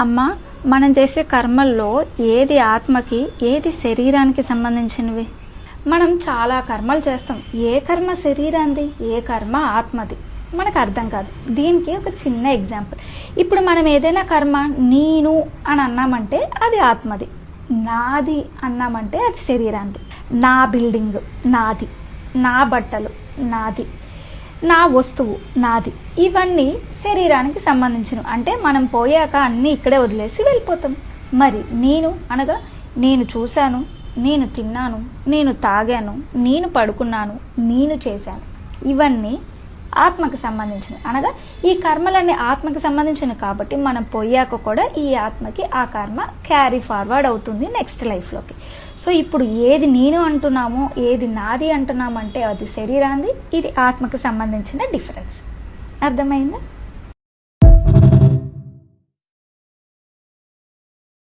అమ్మ మనం చేసే కర్మల్లో ఏది ఆత్మకి ఏది శరీరానికి సంబంధించినవి? మనం చాలా కర్మలు చేస్తాం. ఏ కర్మ శరీరాంది ఏ కర్మ ఆత్మది? మనకు అర్థం కాదు. దీనికి ఒక చిన్న ఎగ్జాంపుల్. ఇప్పుడు మనం ఏదైనా కర్మ నేను అని అన్నామంటే అది ఆత్మది. నాది అన్నామంటే అది శరీరాంది నా బిల్డింగ్ నాది. నా బట్టలు నాది. నా వస్తువు నాది. ఇవన్నీ శరీరానికి సంబంధించిన అంటే మనం పోయాక అన్నీ ఇక్కడే వదిలేసి వెళ్ళిపోతాం. మరి నేను అనగా నేను చూశాను నేను తిన్నాను నేను తాగాను నేను పడుకున్నాను నేను చేశాను. ఇవన్నీ ఆత్మకు సంబంధించినవి. అనగా ఈ కర్మలన్నీ ఆత్మకు సంబంధించినవి కాబట్టి మనం పోయాక కూడా ఈ ఆత్మకి ఆ కర్మ క్యారీ ఫార్వర్డ్ అవుతుంది నెక్స్ట్ లైఫ్లోకి సో ఇప్పుడు ఏది నేను అంటున్నామో ఏది నాది అంటున్నామంటే అది శరీరాంది ఇది ఆత్మకు సంబంధించిన డిఫరెన్స్ అర్థమైందా?